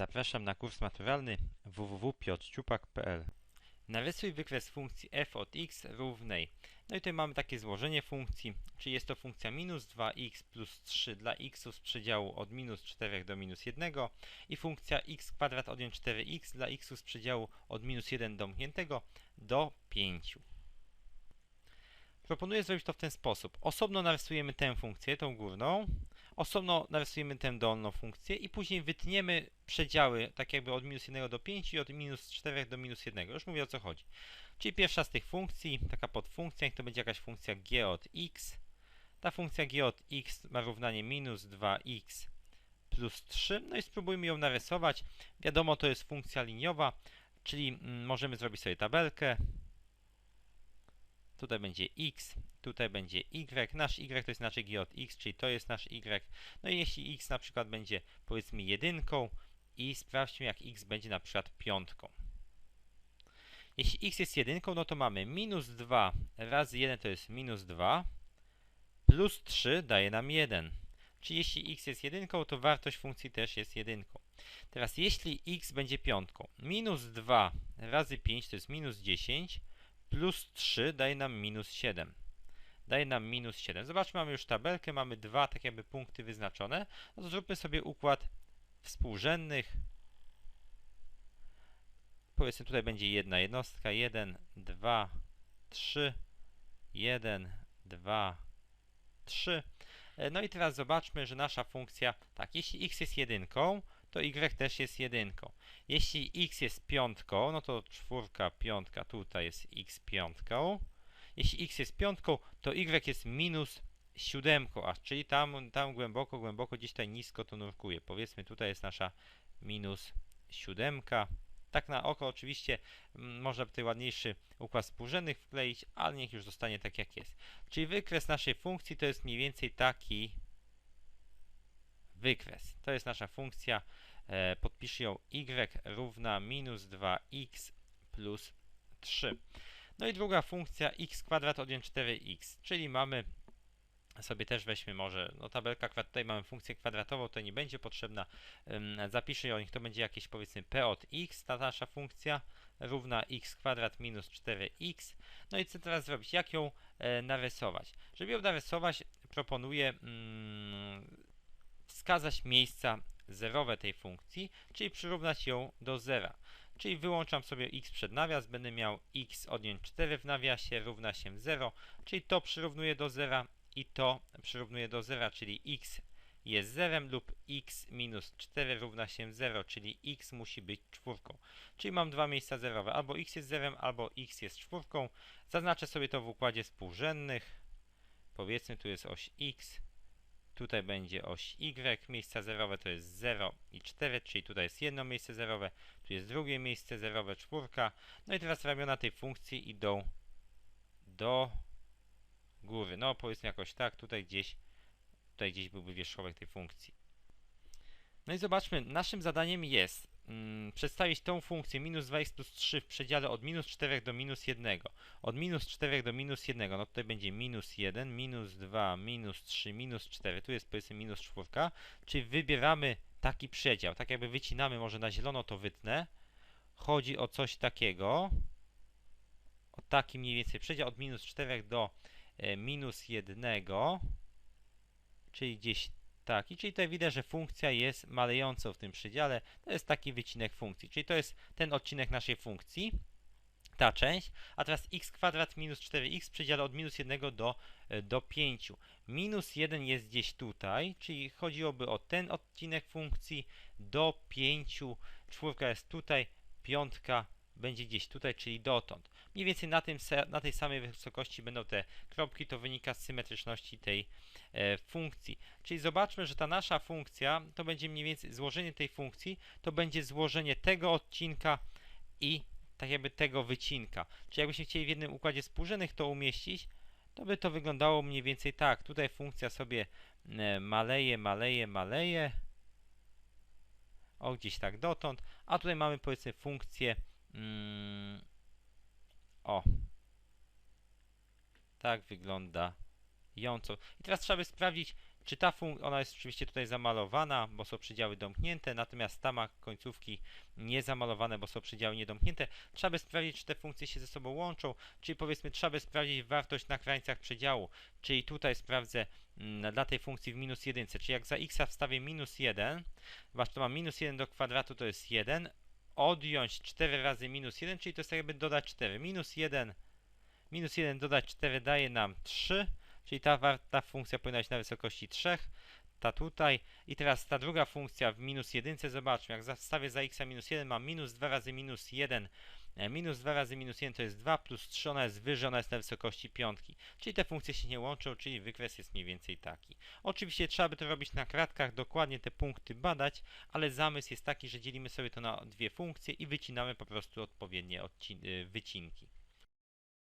Zapraszam na kurs maturalny www.piotrciupak.pl Narysuj wykres funkcji f od x równej. No i tutaj mamy takie złożenie funkcji, czyli jest to funkcja minus 2x plus 3 dla x z przedziału od minus 4 do minus 1 i funkcja x kwadrat odjąć 4x dla x z przedziału od minus 1 domkniętego do 5. Proponuję zrobić to w ten sposób. Osobno narysujemy tę funkcję, tą górną, osobno narysujemy tę dolną funkcję i później wytniemy przedziały, tak jakby od minus 1 do 5 i od minus 4 do minus 1. Już mówię o co chodzi. Czyli pierwsza z tych funkcji, taka podfunkcja, to będzie jakaś funkcja g od x. Ta funkcja g od x ma równanie minus 2x plus 3. No i spróbujmy ją narysować. Wiadomo, to jest funkcja liniowa, czyli mm, możemy zrobić sobie tabelkę. Tutaj będzie x, tutaj będzie y. Nasz y to jest nasz g od x, czyli to jest nasz y. No i jeśli x na przykład będzie powiedzmy jedynką i sprawdźmy jak x będzie na przykład piątką. Jeśli x jest jedynką, no to mamy minus 2 razy 1 to jest minus 2, plus 3 daje nam 1. Czyli jeśli x jest jedynką, to wartość funkcji też jest jedynką. Teraz jeśli x będzie piątką, minus 2 razy 5 to jest minus 10, plus 3 daje nam minus 7. Daje nam minus 7. Zobaczmy, mamy już tabelkę, mamy dwa tak jakby punkty wyznaczone. No to zróbmy sobie układ współrzędnych. Powiedzmy, tutaj będzie jedna jednostka. 1, 2, 3. 1, 2, 3. No i teraz zobaczmy, że nasza funkcja, tak, jeśli x jest jedynką, to y też jest jedynką. Jeśli x jest piątką, no to czwórka, piątka, tutaj jest x piątką. Jeśli x jest piątką, to y jest minus siódemką, a czyli tam, tam głęboko, głęboko, gdzieś tutaj nisko to nurkuje. Powiedzmy, tutaj jest nasza minus siódemka. Tak na oko oczywiście m, można tutaj ładniejszy układ współrzędnych wkleić, ale niech już zostanie tak jak jest. Czyli wykres naszej funkcji to jest mniej więcej taki wykres. To jest nasza funkcja. E, podpiszę ją y równa minus 2x plus 3. No i druga funkcja x kwadrat odjąć 4x, czyli mamy sobie też weźmy może, no tabelka, tutaj mamy funkcję kwadratową, to nie będzie potrzebna, zapiszę ją, niech to będzie jakieś powiedzmy p od x, ta nasza funkcja, równa x kwadrat minus 4x. No i co teraz zrobić? Jak ją e, narysować? Żeby ją narysować, proponuję mm, wskazać miejsca zerowe tej funkcji, czyli przyrównać ją do zera. Czyli wyłączam sobie x przed nawias, będę miał x odjąć 4 w nawiasie równa się 0, czyli to przyrównuje do zera i to przyrównuje do zera, czyli x jest zerem lub x minus 4 równa się 0, czyli x musi być czwórką. Czyli mam dwa miejsca zerowe, albo x jest zerem, albo x jest czwórką. Zaznaczę sobie to w układzie współrzędnych. Powiedzmy, tu jest oś x, Tutaj będzie oś y, miejsca zerowe to jest 0 i 4, czyli tutaj jest jedno miejsce zerowe, tu jest drugie miejsce zerowe, czwórka. No i teraz ramiona tej funkcji idą do góry. No powiedzmy jakoś tak, tutaj gdzieś, tutaj gdzieś byłby wierzchołek tej funkcji. No i zobaczmy, naszym zadaniem jest mm, przedstawić tą funkcję. Minus 2x plus 3 w przedziale od minus 4 do minus 1. Od minus 4 do minus 1, no tutaj będzie minus 1, minus 2, minus 3, minus 4, tu jest powiedzmy minus 4, czyli wybieramy taki przedział, tak jakby wycinamy, może na zielono to wytnę. Chodzi o coś takiego, o taki mniej więcej przedział od minus 4 do e, minus 1, czyli gdzieś tak, i czyli tutaj widać, że funkcja jest malejącą w tym przedziale. To jest taki wycinek funkcji, czyli to jest ten odcinek naszej funkcji, ta część, a teraz x kwadrat minus 4x w przedziale od minus 1 do, e, do 5. Minus 1 jest gdzieś tutaj, czyli chodziłoby o ten odcinek funkcji do 5, czwórka jest tutaj, piątka będzie gdzieś tutaj, czyli dotąd. Mniej więcej na, tym, na tej samej wysokości będą te kropki, to wynika z symetryczności tej e, funkcji. Czyli zobaczmy, że ta nasza funkcja, to będzie mniej więcej złożenie tej funkcji, to będzie złożenie tego odcinka i tak jakby tego wycinka. Czyli jakbyśmy chcieli w jednym układzie współrzędnych to umieścić, to by to wyglądało mniej więcej tak. Tutaj funkcja sobie e, maleje, maleje, maleje. O, gdzieś tak dotąd. A tutaj mamy powiedzmy funkcję mm, o. Tak wygląda jąco. I teraz trzeba by sprawdzić, Czy ta funkcja, ona jest oczywiście tutaj zamalowana, bo są przedziały domknięte, natomiast ta ma końcówki niezamalowane, bo są przedziały niedomknięte. Trzeba by sprawdzić, czy te funkcje się ze sobą łączą, czyli powiedzmy trzeba by sprawdzić wartość na krańcach przedziału, czyli tutaj sprawdzę mm, dla tej funkcji w minus jedynce, czyli jak za x wstawię minus 1, zobacz, to mam minus 1 do kwadratu to jest 1, odjąć 4 razy minus 1, czyli to jest jakby dodać 4. Minus 1, minus 1 dodać 4 daje nam 3, czyli ta, ta funkcja powinna być na wysokości 3, ta tutaj. I teraz ta druga funkcja w minus 1, zobaczmy, jak zastawię za x minus 1, mam minus 2 razy minus 1, e, minus 2 razy minus 1 to jest 2, plus 3, ona jest wyżej, ona jest na wysokości piątki. Czyli te funkcje się nie łączą, czyli wykres jest mniej więcej taki. Oczywiście trzeba by to robić na kratkach, dokładnie te punkty badać, ale zamysł jest taki, że dzielimy sobie to na dwie funkcje i wycinamy po prostu odpowiednie y, wycinki.